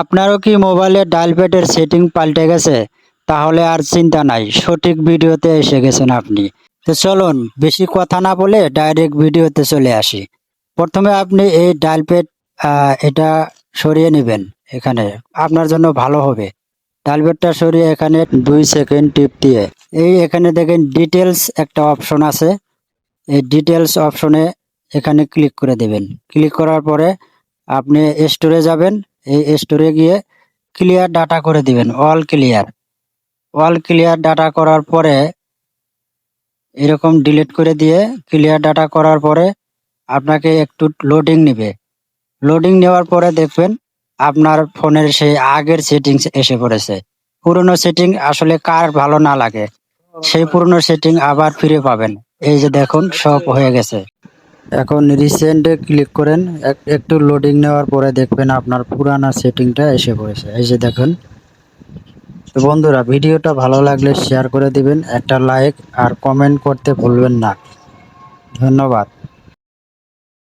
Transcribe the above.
আপনারও কি মোবাইলের ডায়াল প্যাডের সেটিং পাল্টে গেছে? তাহলে আর চিন্তা নাই, সঠিক ভিডিওতে এসে গেছেন আপনি। তো চলুন, বেশি কথা না বলে ডাইরেক্ট ভিডিওতে চলে আসি। প্রথমে আপনি এই ডায়াল প্যাড এটা সরিয়ে নেবেন এখানে। আপনার জন্য ভালো হবে। ডায়াল প্যাডটা সরিয়ে এখানে দুই সেকেন্ড টিপ দিয়ে। এই এখানে দেখেন ডিটেলস একটা অপশন আছে। এই ডিটেলস অপশনে এখানে ক্লিক করে দেবেন। ক্লিক করার পরে আপনি স্টোরে যাবেন। এই স্টোরে গিয়ে ক্লিয়ার ডাটা করে দিবেন all clear all clear data করার পরে এরকম ডিলিট করে দিয়ে ক্লিয়ার ডাটা করার পরে আপনাকে একটু লোডিং নেবে। লোডিং নেওয়ার পরে দেখবেন আপনার ফোনের সেই আগের সেটিংস এসে পড়েছে। পুরনো সেটিং আসলে কার ভালো না লাগে, সেই পুরনো সেটিং আবার ফিরে পাবেন। এই যে দেখুন, সব হয়ে গেছে। এখন রিসেন্টে ক্লিক করেন, এক- একটু লোডিং নেওয়ার পরে দেখবেন আপনার পুরানা সেটিংটা এসে পড়েছে। এই যে দেখুন। তো বন্ধুরা, ভিডিওটা ভালো লাগলে শেয়ার করে দিবেন, একটা লাইক আর কমেন্ট করতে ভুলবেন না। ধন্যবাদ।